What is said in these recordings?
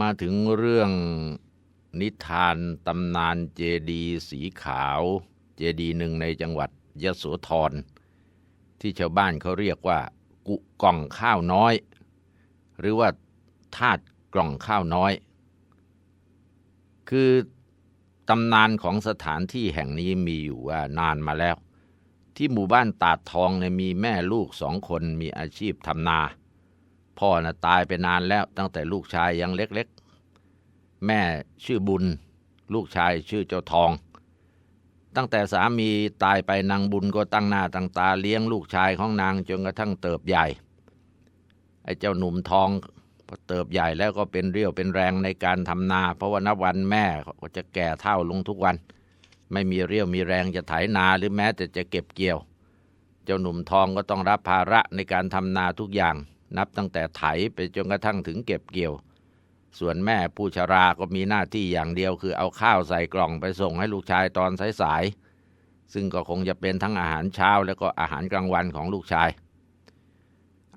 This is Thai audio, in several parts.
มาถึงเรื่องนิทานตำนานเจดีสีขาว เจดีหนึ่งในจังหวัดยะโสธรที่ชาวบ้านเขาเรียกว่า กุกล่องข้าวน้อย หรือว่าธาตุกล่องข้าวน้อย คือตำนานของสถานที่แห่งนี้มีอยู่ว่านานมาแล้ว ที่หมู่บ้านตาดทองเนี่ยมีแม่ลูกสองคนมีอาชีพทำนา พ่อน่ะตายไปนานแล้วตั้งแต่ลูกชายยังเล็กๆ แม่ชื่อบุญ ลูกชายชื่อเจ้าทอง ตั้งแต่สามีตายไปนางบุญก็ตั้งหน้าตั้งตาเลี้ยงลูกชายของนางจนกระทั่งเติบใหญ่ ไอ้เจ้าหนุ่มทองพอเติบใหญ่แล้วก็เป็นเรี่ยวเป็นแรงในการทำนา เพราะว่านับวันแม่ก็จะแก่เท่าลงทุกวัน ไม่มีเรี่ยวมีแรงจะไถนาหรือแม้แต่จะเก็บเกี่ยว เจ้าหนุ่มทองก็ต้องรับภาระในการทำนาทุกอย่าง นับตั้งแต่ไถไปจนกระทั่งถึงเก็บเกี่ยว ส่วนแม่ผู้ชราก็มีหน้าที่อย่างเดียวคือเอาข้าวใส่กล่องไปส่งให้ลูกชายตอนสายๆ ซึ่งก็คงจะเป็นทั้งอาหารเช้าแล้วก็อาหารกลางวันของลูกชาย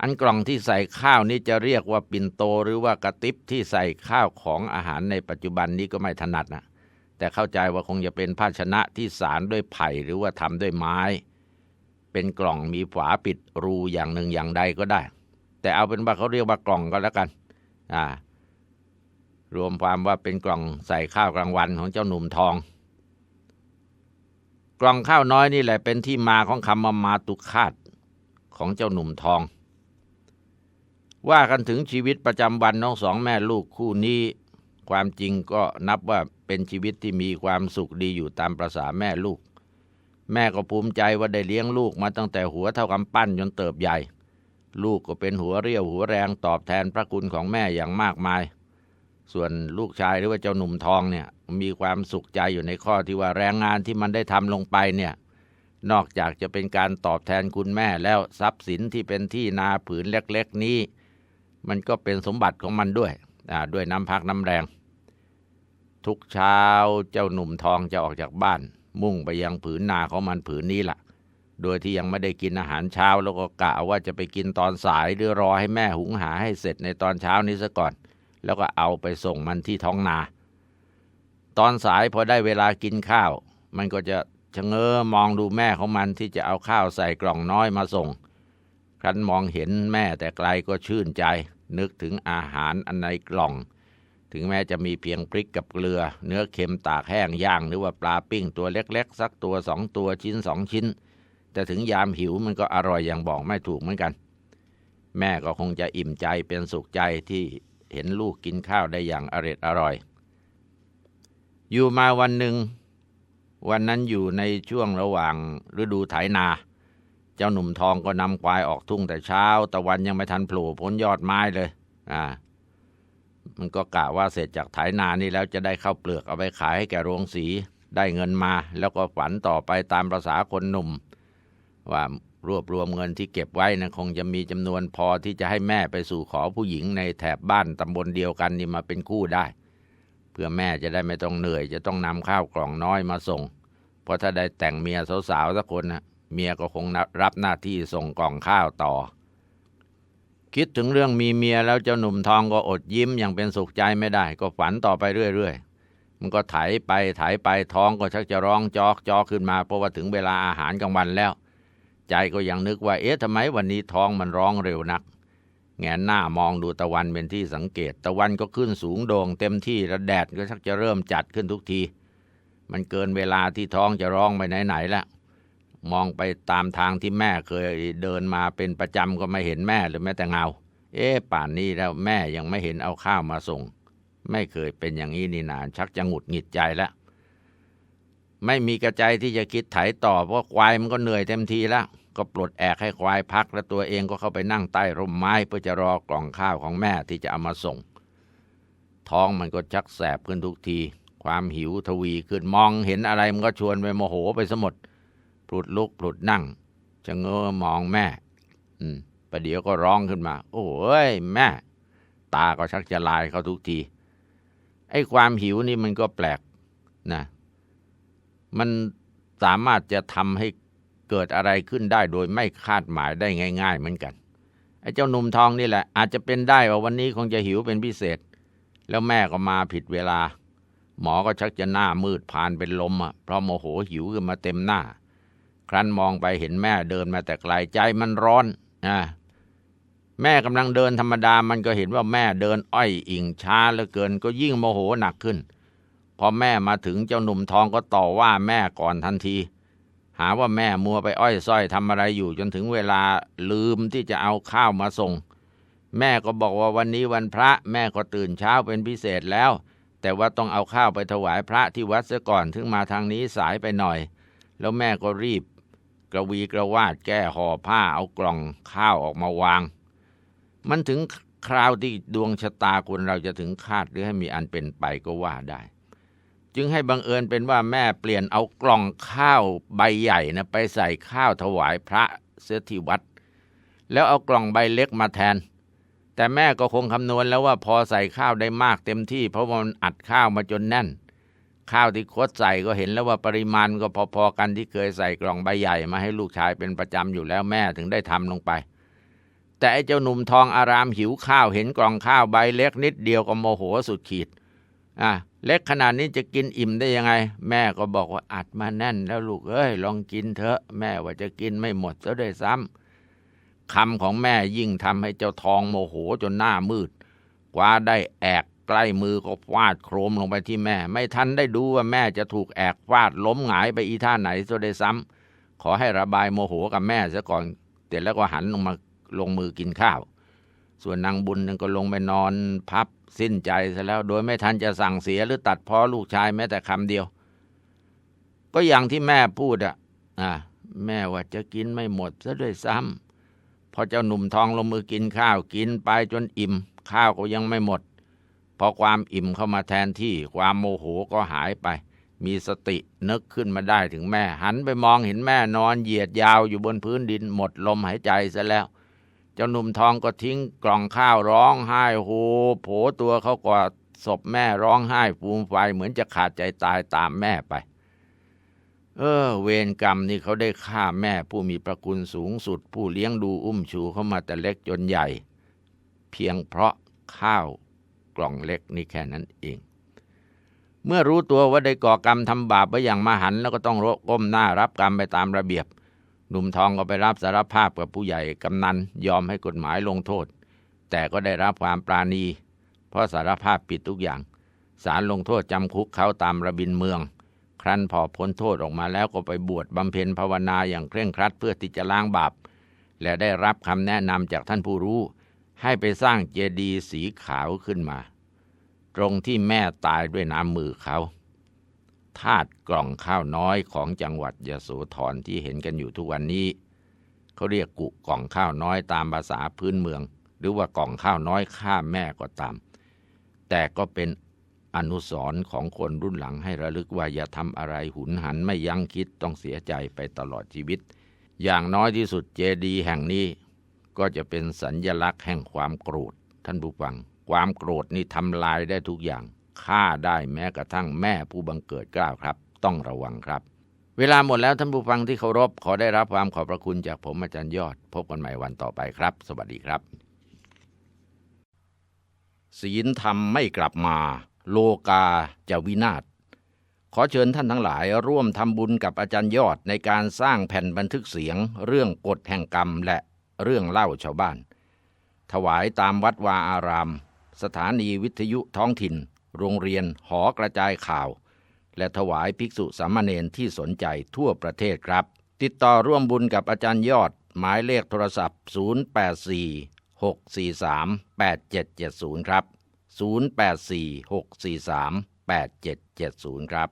อันกล่องที่ใส่ข้าวนี้จะเรียกว่าปิ่นโตหรือว่ากระติบที่ใส่ข้าวของอาหารในปัจจุบันนี้ก็ไม่ถนัดนะแต่เข้าใจว่าคงจะเป็นภาชนะที่สารด้วยไผ่หรือว่าทำด้วยไม้ เป็นกล่องมีฝาปิดรูอย่างหนึ่งอย่างใดก็ได้ แต่เอาเป็นว่าเขาเรียกว่ากล่องก็แล้วกัน อ่า รวมความว่าเป็นกล่องใส่ข้าวกลางวันของเจ้าหนุ่มทอง กล่องข้าวน้อยนี่แหละเป็นที่มาของคำว่ามาตุคาตของเจ้าหนุ่มทอง ว่ากันถึงชีวิตประจำวันน้องสองแม่ลูกคู่นี้ ความจริงก็นับว่าเป็นชีวิตที่มีความสุขดีอยู่ตามประษาแม่ลูก แม่ก็ภูมิใจว่าได้เลี้ยงลูกมาตั้งแต่หัวเท่ากำปั้นจนเติบใหญ่ ลูกก็เป็นหัวเรี่ยวหัวแรงตอบแทนพระคุณของแม่อย่างมากมาย ส่วนลูกชายหรือว่าเจ้าหนุ่มทองเนี่ยมีความสุขใจอยู่ในข้อที่ว่าแรงงานที่มันได้ทำลงไปเนี่ยนอกจากจะเป็นการตอบแทนคุณแม่แล้วทรัพย์สินที่เป็นที่นาผืนเล็กๆนี้ มันก็เป็นสมบัติของมันด้วยด้วยน้ำพักน้ำแรง ทุกเช้าเจ้าหนุ่มทองจะออกจากบ้าน มุ่งไปยังผืนนาของมันผืนนี้ละ่ะ โดยที่ยังไม่ได้กินอาหารเช้าแล้วก็กะว่าจะไปกินตอนสายหรือรอให้แม่หุงหาให้เสร็จในตอนเช้านี้ซะก่อน แล้วก็เอาไปส่งมันที่ท้องนา ตอนสายพอได้เวลากินข้าว มันก็จะชะเง้อมองดูแม่ของมันที่จะเอาข้าวใส่กล่องน้อยมาส่ง ครั้นมองเห็นแม่แต่ไกลก็ชื่นใจ นึกถึงอาหารอันในกล่อง ถึงแม้จะมีเพียงพริกกับเกลือ เนื้อเค็มตากแห้งย่าง หรือว่าปลาปิ้งตัวเล็กๆ สักตัวสองตัวชิ้นสองชิ้น แต่ถึงยามหิวมันก็อร่อยอย่างบอกไม่ถูกเหมือนกัน แม่ก็คงจะอิ่มใจเป็นสุขใจที่เห็นลูกกินข้าวได้อย่างอร็ดอร่อย อยู่มาวันหนึ่ง วันนั้นอยู่ในช่วงระหว่างฤดูไถนา เจ้าหนุ่มทองก็นำควายออกทุ่งแต่เช้า ตะวันยังไม่ทันโผล่พ้นยอดไม้เลยอ่ามันก็กะว่าเสร็จจากไถนานี่แล้วจะได้เข้าเปลือกเอาไปขายให้แก่โรงสีได้เงินมา แล้วก็ฝันต่อไปตามประษาคนหนุ่ม ว่ารวบรวมเงินที่เก็บไว้นะคงจะมีจำนวนพอที่จะให้แม่ไปสู่ขอผู้หญิงในแถบบ้านตำบลเดียวกันนี่มาเป็นคู่ได้ เพื่อแม่จะได้ไม่ต้องเหนื่อย จะต้องนำข้าวกล่องน้อยมาส่ง เพราะถ้าได้แต่งเมียสาวๆสักคนนะเมียก็คงรับหน้าที่ส่งกล่องข้าวต่อ คิดถึงเรื่องมีเมียแล้วเจ้าหนุ่มทองก็อดยิ้มอย่างเป็นสุขใจไม่ได้ ก็ฝันต่อไปเรื่อยๆมันก็ไถไปไถไปท้องก็ชักจะร้องจอกจอกขึ้นมาเพราะว่าถึงเวลาอาหารกลางวันแล้ว ใจก็ยังนึกว่า เอ๊ะทำไมวันนี้ท้องมันร้องเร็วนัก แงนหน้ามองดูตะวันเป็นที่สังเกต ตะวันก็ขึ้นสูงโด่งเต็มที่แล้วแดดก็ชักจะเริ่มจัดขึ้นทุกที มันเกินเวลาที่ท้องจะร้องไปไหนๆแล้วมองไปตามทางที่แม่เคยเดินมาเป็นประจำก็ไม่เห็นแม่หรือแม้แต่เงา เอ๊ะป่านนี้แล้วแม่ยังไม่เห็นเอาข้าวมาส่ง ไม่เคยเป็นอย่างนี้นี่นานชักจะหงุดหงิดใจแล้วไม่มีกระใจที่จะคิดไถต่อเพราะควายมันก็เหนื่อยเต็มทีแล้ว ก็ปลดแอกให้ควายพัก แล้วตัวเองก็เข้าไปนั่งใต้ร่มไม้เพื่อจะรอกล่องข้าวของแม่ที่จะเอามาส่ง ท้องมันก็ชักแสบขึ้นทุกที ความหิวทวีขึ้นมองเห็นอะไรมันก็ชวนไปโมโหไปสมดปลุดลุกปลุดนั่งจะเงอมองแม่ อืมประเดี๋ยวก็ร้องขึ้นมา โอ้ยแม่ ตาก็ชักจะลายเขาทุกทีไอ้ความหิวนี่มันก็แปลกนะ มันสามารถจะทำให้ เกิดอะไรขึ้นได้โดยไม่คาดหมายได้ง่าย ๆ เหมือนกันไอ้เจ้าหนุ่มทองนี่แหละ อาจจะเป็นได้ว่าวันนี้คงจะหิวเป็นพิเศษ แล้วแม่ก็มาผิดเวลา หมอก็ชักจะหน้ามืดผ่านเป็นลมอะเพราะโมโหหิวขึ้นมาเต็มหน้า ครั้นมองไปเห็นแม่เดินมาแต่ไกลใจมันร้อนอ่าแม่กำลังเดินธรรมดามันก็เห็นว่าแม่เดินอ้อยอิงช้าเหลือเกินก็ยิ่งโมโหหนักขึ้น พอแม่มาถึงเจ้าหนุ่มทองก็ต่อว่าแม่ก่อนทันที หาว่าแม่มัวไปอ้อยส้อยทำอะไรอยู่จนถึงเวลาลืมที่จะเอาข้าวมาส่ง แม่ก็บอกว่าวันนี้วันพระ แม่ก็ตื่นเช้าเป็นพิเศษแล้ว แต่ว่าต้องเอาข้าวไปถวายพระที่วัดเสียก่อนถึงมาทางนี้สายไปหน่อย แล้วแม่ก็รีบ กระวีกระวาดแก้ห่อผ้าเอากล่องข้าวออกมาวาง มันถึงคราวที่ดวงชะตาคนเราจะถึงคาดหรือให้มีอันเป็นไปก็ว่าได้ จึงให้บังเอิญเป็นว่าแม่เปลี่ยนเอากล่องข้าวใบใหญ่นะไปใส่ข้าวถวายพระเสียที่วัด แล้วเอากล่องใบเล็กมาแทน แต่แม่ก็คงคำนวณแล้วว่าพอใส่ข้าวได้มากเต็มที่ เพราะว่ามันอัดข้าวมาจนแน่น ข้าวที่คดใส่ก็เห็นแล้วว่าปริมาณก็พอๆกันที่เคยใส่กล่องใบใหญ่มาให้ลูกชายเป็นประจำอยู่แล้วแม่ถึงได้ทำลงไป แต่ไอ้เจ้าหนุ่มทองอารามหิวข้าวเห็นกล่องข้าวใบเล็กนิดเดียวก็โมโหสุดขีด อะเล็กขนาดนี้จะกินอิ่มได้ยังไง แม่ก็บอกว่าอัดมาแน่นแล้วลูกเอ้ยลองกินเถอะ แม่ว่าจะกินไม่หมดซะด้วยซ้ำคำของแม่ยิ่งทำให้เจ้าทองโมโหจนหน้ามืดกว่าได้แอกใกล้มือก็ฟาดโครมลงไปที่แม่ ไม่ทันได้ดูว่าแม่จะถูกแอกฟาดล้มหงายไปอีท่าไหนซะด้วยซ้ำขอให้ระบายโมโหกับแม่ซะก่อนเสร็จแล้วก็หันลงมาลงมือกินข้าว ส่วนนางบุญนั่นก็ลงไปนอนพับสิ้นใจซะแล้ว โดยไม่ทันจะสั่งเสียหรือตัดพ้อลูกชายแม้แต่คำเดียว ก็อย่างที่แม่พูดอะอะแม่ว่าจะกินไม่หมดซะด้วยซ้ำพอเจ้าหนุ่มทองลงมือกินข้าวกินไปจนอิ่ม ข้าวก็ยังไม่หมด พอความอิ่มเข้ามาแทนที่ความโมโหก็หายไป มีสตินึกขึ้นมาได้ถึงแม่ หันไปมองเห็นแม่นอนเหยียดยาวอยู่บนพื้นดินหมดลมหายใจซะแล้ว เจ้าหนุ่มทองก็ทิ้งกล่องข้าวร้องไห้โฮโผตัวเขากอดศพแม่ร้องไห้ฟูมไฟเหมือนจะขาดใจตายตามแม่ไป เออ เวรกรรมนี่เขาได้ฆ่าแม่ผู้มีประคุณสูงสุด ผู้เลี้ยงดูอุ้มชูเขามาแต่เล็กจนใหญ่ เพียงเพราะข้าวกล่องเล็กนี่แค่นั้นเอง เมื่อรู้ตัวว่าได้ก่อกรรมทำบาปไว้อย่างมหันแล้วก็ต้องก้มหน้ารับกรรมไปตามระเบียบ หนุ่มทองก็ไปรับสารภาพกับผู้ใหญ่กำนันยอมให้กฎหมายลงโทษ แต่ก็ได้รับความปราณี เพราะสารภาพผิดทุกอย่างศาลลงโทษจำคุกเขาตามระบินเมือง ครั้นพอพ้นโทษออกมาแล้วก็ไปบวชบำเพ็ญภาวนาอย่างเคร่งครัดเพื่อที่จะล้างบาป และได้รับคำแนะนำจากท่านผู้รู้ ให้ไปสร้างเจดีย์สีขาวขึ้นมา ตรงที่แม่ตายด้วยน้ำมือเขา ธาตุกล่องข้าวน้อยของจังหวัดยโสธรที่เห็นกันอยู่ทุกวันนี้ เขาเรียกกุกล่องข้าวน้อยตามภาษาพื้นเมือง หรือว่ากล่องข้าวน้อยข้าแม่ก็ตาม แต่ก็เป็นอนุสรณ์ของคนรุ่นหลังให้ระลึกว่าอย่าทำอะไรหุนหันไม่ยั้งคิดต้องเสียใจไปตลอดชีวิต อย่างน้อยที่สุดเจดีแห่งนี้ ก็จะเป็นสัญญลักษณ์แห่งความโกรธท่านผู้ฟัง ความโกรธนี่ทำลายได้ทุกอย่าง ฆ่าได้แม้กระทั่งแม่ผู้บังเกิดกล้าวครับ ต้องระวังครับ เวลาหมดแล้วท่านผู้ฟังที่เคารพขอได้รับความขอบพระคุณจากผมอาจารย์ยอด พบกันใหม่วันต่อไปครับ สวัสดีครับ ศีลธรรมไม่กลับมา โลกาจะวินาศขอเชิญท่านทั้งหลายร่วมทำบุญกับอาจารย์ยอดในการสร้างแผ่นบันทึกเสียง เรื่องกฎแห่งกรรมและเรื่องเล่าชาวบ้าน ถวายตามวัดวาอาราม สถานีวิทยุท้องถิ่น โรงเรียนหอกระจายข่าว และถวายภิกษุสามเณรที่สนใจทั่วประเทศครับ ติดต่อร่วมบุญกับอาจารย์ยอด หมายเลขโทรศัพท์ 084 643 8770 ครับ 084 643 8770 ครับ